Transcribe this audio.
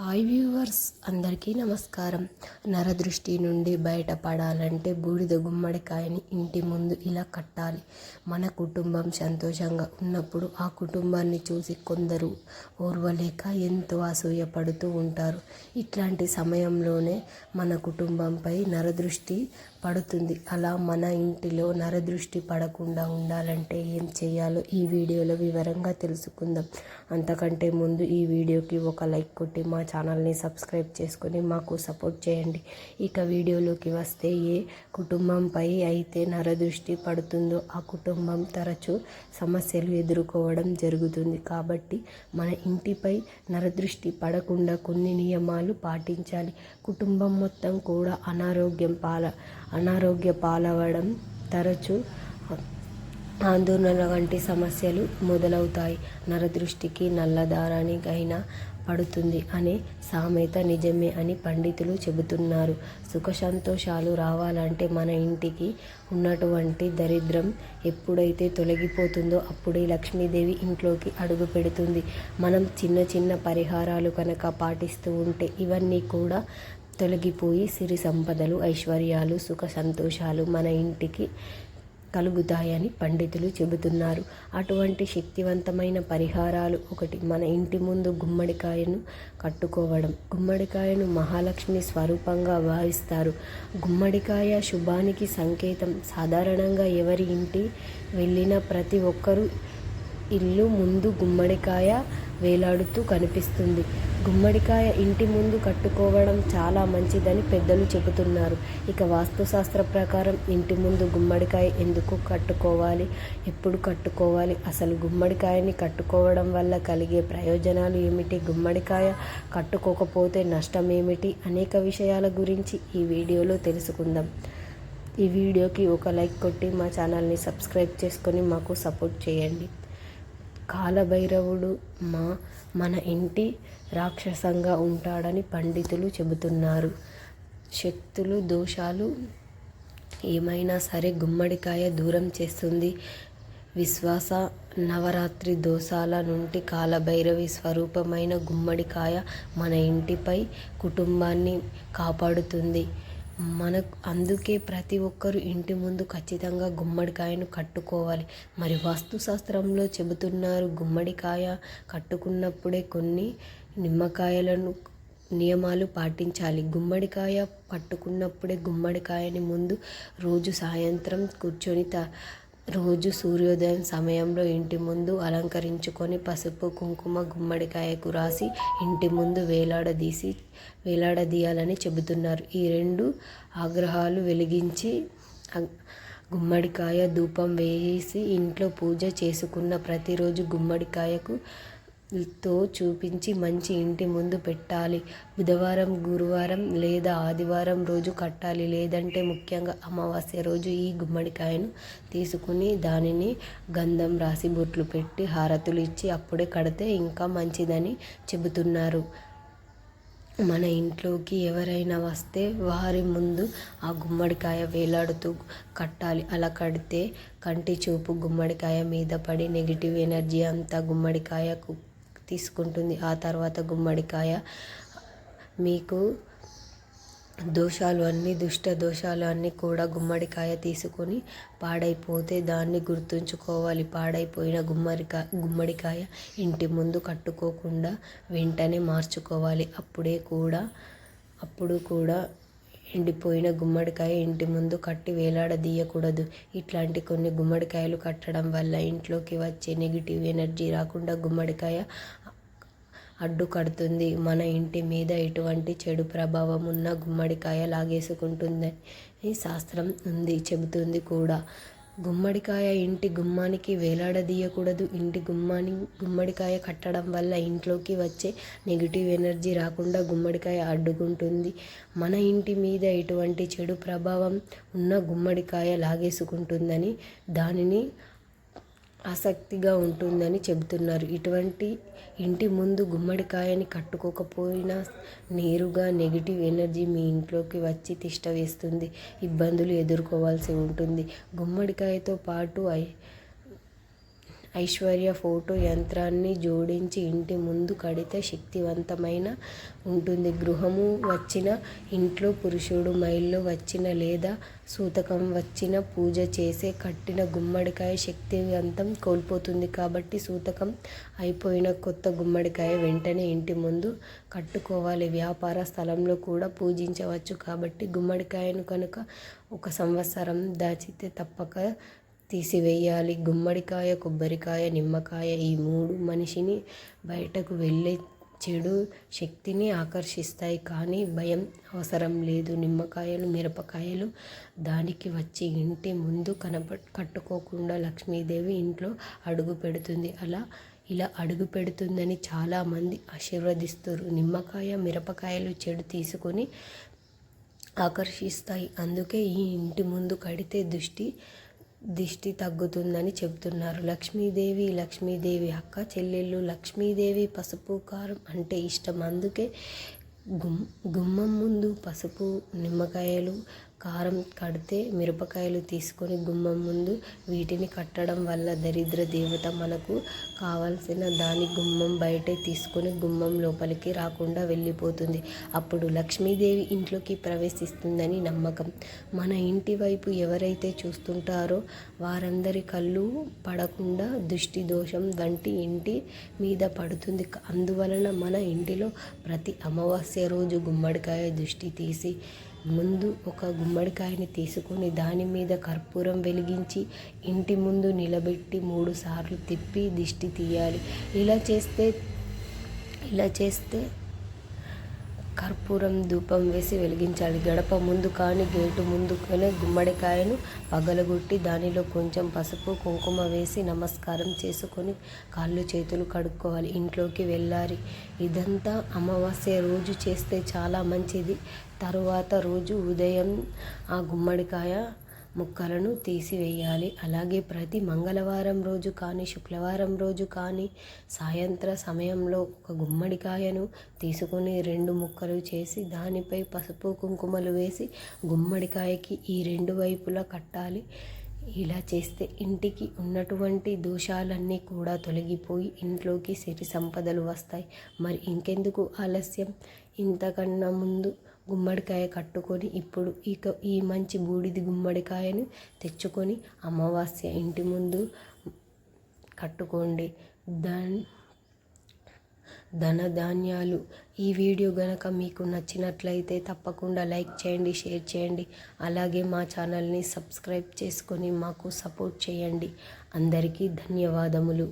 Hi viewers అందరికీ నమస్కారం. నరదృష్టి నుండి బయటపడాలంటే బూడిద గుమ్మడికాయని ఇంటి ముందు ఇలా కట్టాలి. మన కుటుంబం సంతోషంగా ఉన్నప్పుడు ఆ కుటుంబాన్ని చూసి కొందరు ఓర్వలేక ఎంతో అసూయపడుతూ ఉంటారు. ఇట్లాంటి సమయంలోనే మన కుటుంబంపై నరదృష్టి పడుతుంది. అలా మన ఇంటిలో నరదృష్టి పడకుండా ఉండాలంటే ఏం చేయాలో ఈ వీడియోలో వివరంగా తెలుసుకుందాం. అంతకంటే ముందు ఈ వీడియోకి ఒక లైక్ కొట్టి మా ఛానల్ని సబ్స్క్రైబ్ చేసుకొని మాకు సపోర్ట్ చేయండి. ఇక వీడియోలోకి వస్తే ఏ కుటుంబంపై అయితే నరదృష్టి పడుతుందో ఆ కుటుంబం తరచూ సమస్యలు ఎదుర్కోవడం జరుగుతుంది. కాబట్టి మన ఇంటిపై నరదృష్టి పడకుండా కొన్ని నియమాలు పాటించాలి. కుటుంబం మొత్తం కూడా అనారోగ్యం పాల అనారోగ్య పాలవడం తరచూ ఆందోళన వంటి సమస్యలు మొదలవుతాయి. నరదృష్టికి నల్లదారానికైనా పడుతుంది అనే సామెత నిజమే అని పండితులు చెబుతున్నారు. సుఖ సంతోషాలు రావాలంటే మన ఇంటికి ఉన్నటువంటి దరిద్రం ఎప్పుడైతే తొలగిపోతుందో అప్పుడే లక్ష్మీదేవి ఇంట్లోకి అడుగు పెడుతుంది. మనం చిన్న చిన్న పరిహారాలు కనుక పాటిస్తూ ఉంటే ఇవన్నీ కూడా తొలగిపోయి సిరి సంపదలు ఐశ్వర్యాలు సుఖ సంతోషాలు మన ఇంటికి కలుగుతాయని పండితులు చెబుతున్నారు. అటువంటి శక్తివంతమైన పరిహారాలు ఒకటి మన ఇంటి ముందు గుమ్మడికాయను కట్టుకోవడం. గుమ్మడికాయను మహాలక్ష్మి స్వరూపంగా భావిస్తారు. గుమ్మడికాయ శుభానికి సంకేతం. సాధారణంగా ఎవరి ఇంటి వెళ్ళిన ప్రతి ఒక్కరూ ఇల్లు ముందు గుమ్మడికాయ వేలాడుతూ కనిపిస్తుంది. గుమ్మడికాయ ఇంటి ముందు కట్టుకోవడం చాలా మంచిదని పెద్దలు చెబుతున్నారు. ఇక వాస్తుశాస్త్ర ప్రకారం ఇంటి ముందు గుమ్మడికాయ ఎందుకు కట్టుకోవాలి? ఎప్పుడు కట్టుకోవాలి? అసలు గుమ్మడికాయని కట్టుకోవడం వల్ల కలిగే ప్రయోజనాలు ఏమిటి? గుమ్మడికాయ కట్టుకోకపోతే నష్టం ఏమిటి అనేక విషయాల గురించి ఈ వీడియోలో తెలుసుకుందాం. ఈ వీడియోకి ఒక లైక్ కొట్టి మా ఛానల్ని సబ్స్క్రైబ్ చేసుకొని మాకు సపోర్ట్ చేయండి. కాలభైరవుడు మా మన ఇంటి రాక్షసంగా ఉంటాడని పండితులు చెబుతున్నారు. శక్తులు దోషాలు ఏమైనా సరే గుమ్మడికాయ దూరం చేస్తుంది. విశ్వాస నవరాత్రి దోషాల నుండి కాలభైరవి స్వరూపమైన గుమ్మడికాయ మన ఇంటిపై కుటుంబాన్ని కాపాడుతుంది. మనకు అందుకే ప్రతి ఒక్కరు ఇంటి ముందు ఖచ్చితంగా గుమ్మడికాయను కట్టుకోవాలి. మరి వాస్తుశాస్త్రంలో చెబుతున్నారు గుమ్మడికాయ కట్టుకున్నప్పుడే కొన్ని నిమ్మకాయలను నియమాలు పాటించాలి. గుమ్మడికాయ పట్టుకున్నప్పుడే గుమ్మడికాయని ముందు రోజు సాయంత్రం కూర్చొని త రోజు సూర్యోదయం సమయంలో ఇంటి ముందు అలంకరించుకొని పసుపు కుంకుమ గుమ్మడికాయకు రాసి ఇంటి ముందు వేలాడదీసి వేలాడదీయాలని చెబుతున్నారు. ఈ రెండు ఆగ్రహాలు వెలిగించి గుమ్మడికాయ ధూపం వేసి ఇంట్లో పూజ చేసుకున్న ప్రతిరోజు గుమ్మడికాయకు తో చూపించి మంచి ఇంటి ముందు పెట్టాలి. బుధవారం గురువారం లేదా ఆదివారం రోజు కట్టాలి. లేదంటే ముఖ్యంగా అమావాస్య రోజు ఈ గుమ్మడికాయను తీసుకుని దానిని గంధం రాసి బొట్లు పెట్టి హారతులు ఇచ్చి అప్పుడే కడితే ఇంకా మంచిదని చెబుతున్నారు. మన ఇంట్లోకి ఎవరైనా వస్తే వారి ముందు ఆ గుమ్మడికాయ వేలాడుతూ కట్టాలి. అలా కడితే కంటి చూపు గుమ్మడికాయ మీద పడి నెగిటివ్ ఎనర్జీ అంతా గుమ్మడికాయకు తీసుకుంటుంది. ఆ తర్వాత గుమ్మడికాయ. మీకు దోషాలు అన్నీ దుష్ట దోషాలు అన్నీ కూడా గుమ్మడికాయ తీసుకొని పాడైపోతే దాన్ని గుర్తుంచుకోవాలి. పాడైపోయిన గుమ్మడికాయ గుమ్మడికాయ ఇంటి ముందు కట్టుకోకుండా వెంటనే మార్చుకోవాలి. అప్పుడే కూడా అప్పుడు కూడా ఎండిపోయిన గుమ్మడికాయ ఇంటి ముందు కట్టి వేలాడదీయకూడదు. ఇట్లాంటి కొన్ని గుమ్మడికాయలు కట్టడం వల్ల ఇంట్లోకి వచ్చే నెగిటివ్ ఎనర్జీ రాకుండా గుమ్మడికాయ అడ్డు కడుతుంది మన ఇంటి మీద ఎటువంటి చెడు ప్రభావం ఉన్న గుమ్మడికాయ లాగేసుకుంటుందని శాస్త్రం ఉంది చెబుతుంది కూడా. గుమ్మడికాయ ఇంటి గుమ్మానికి వేలాడదీయకూడదు. ఇంటి గుమ్మాని గుమ్మడికాయ కట్టడం వల్ల ఇంట్లోకి వచ్చే నెగిటివ్ ఎనర్జీ రాకుండా గుమ్మడికాయ అడ్డుకుంటుంది. మన ఇంటి మీద ఎటువంటి చెడు ప్రభావం ఉన్న గుమ్మడికాయ లాగేసుకుంటుందని దానిని ఆసక్తిగా ఉంటుందని చెబుతున్నారు. ఇటువంటి ఇంటి ముందు గుమ్మడికాయని కట్టుకోకపోయినా నేరుగా నెగిటివ్ ఎనర్జీ మీ ఇంట్లోకి వచ్చి తిష్ట వేస్తుంది. ఇబ్బందులు ఎదుర్కోవాల్సి ఉంటుంది. గుమ్మడికాయతో పాటు ఐశ్వర్య ఫోటో యంత్రాన్ని జోడించి ఇంటి ముందు కడితే శక్తివంతమైన ఉంటుంది. గృహము వచ్చిన ఇంట్లో పురుషుడు మైల్లో వచ్చిన లేదా సూతకం వచ్చిన పూజ చేసే కట్టిన గుమ్మడికాయ శక్తివంతం కోల్పోతుంది. కాబట్టి సూతకం అయిపోయిన కొత్త గుమ్మడికాయ వెంటనే ఇంటి ముందు కట్టుకోవాలి. వ్యాపార స్థలంలో కూడా పూజించవచ్చు. కాబట్టి గుమ్మడికాయను కనుక ఒక సంవత్సరం దాచితే తప్పక తీసివేయాలి. గుమ్మడికాయ కొబ్బరికాయ నిమ్మకాయ ఈ మూడు మనిషిని బయటకు వెళ్ళే చెడు శక్తిని ఆకర్షిస్తాయి. కానీ భయం అవసరం లేదు. నిమ్మకాయలు మిరపకాయలు దానికి వచ్చి ఇంటి ముందు కనప కట్టుకోకుండా లక్ష్మీదేవి ఇంట్లో అడుగు పెడుతుంది. అలా ఇలా అడుగు పెడుతుందని చాలామంది ఆశీర్వదిస్తారు. నిమ్మకాయ మిరపకాయలు చెడు తీసుకొని ఆకర్షిస్తాయి. అందుకే ఈ ఇంటి ముందు కడితే దృష్టి దిష్టి తగ్గుతుందని చెబుతున్నారు. లక్ష్మీదేవి లక్ష్మీదేవి అక్క చెల్లెళ్ళు లక్ష్మీదేవి పసుపు కారం అంటే ఇష్టం. అందుకే గుమ్ గుమ్మం ముందు పసుపు నిమ్మకాయలు కారం కడితే మిరపకాయలు తీసుకొని గుమ్మం ముందు వీటిని కట్టడం వల్ల దరిద్ర దేవత మనకు కావలసిన దాని గుమ్మం బయటే తీసుకొని గుమ్మం లోపలికి రాకుండా వెళ్ళిపోతుంది. అప్పుడు లక్ష్మీదేవి ఇంట్లోకి ప్రవేశిస్తుందని నమ్మకం. మన ఇంటి వైపు ఎవరైతే చూస్తుంటారో వారందరి కళ్ళు పడకుండా దృష్టి దోషం వంటి ఇంటి మీద పడుతుంది. అందువలన మన ఇంటిలో ప్రతి అమావాస్య రోజు గుమ్మడికాయ దృష్టి తీసి ముందు ఒక గుమ్మడికాయని తీసుకొని దాని మీద కర్పూరం వెలిగించి ఇంటి ముందు నిలబెట్టి మూడు సార్లు తిప్పి దిష్టి తీయాలి. ఇలా చేస్తే ఇలా చేస్తే కర్పూరం ధూపం వేసి వెలిగించాలి. గడప ముందు కానీ గేటు ముందు గుమ్మడికాయను పగలగొట్టి దానిలో కొంచెం పసుపు కుంకుమ వేసి నమస్కారం చేసుకొని కాళ్ళు చేతులు కడుక్కోవాలి. ఇంట్లోకి వెళ్ళాలి. ఇదంతా అమావాస్య రోజు చేస్తే చాలా మంచిది. తరువాత రోజు ఉదయం ఆ గుమ్మడికాయ ముక్కలను తీసివేయాలి. అలాగే ప్రతి మంగళవారం రోజు కానీ శుక్రవారం రోజు కానీ సాయంత్ర సమయంలో ఒక గుమ్మడికాయను తీసుకొని రెండు ముక్కలు చేసి దానిపై పసుపు కుంకుమలు వేసి గుమ్మడికాయకి ఈ రెండు వైపులా కట్టాలి. ఇలా చేస్తే ఇంటికి ఉన్నటువంటి దోషాలన్నీ కూడా తొలగిపోయి ఇంట్లోకి సిరి సంపదలు వస్తాయి. మరి ఇంకెందుకు ఆలస్యం? ఇంతకన్నా ముందు గుమ్మడికాయ కట్టుకొని ఇప్పుడు ఇక ఈ మంచి బూడిది గుమ్మడికాయను తెచ్చుకొని అమావాస్య ఇంటి ముందు కట్టుకోండి. దాని ధనధాన్యాలు. ఈ వీడియో గనక మీకు నచ్చినట్లయితే తప్పకుండా లైక్ చేయండి షేర్ చేయండి. అలాగే మా ఛానల్ని సబ్స్క్రైబ్ చేసుకొని మాకు సపోర్ట్ చేయండి. అందరికీ ధన్యవాదములు.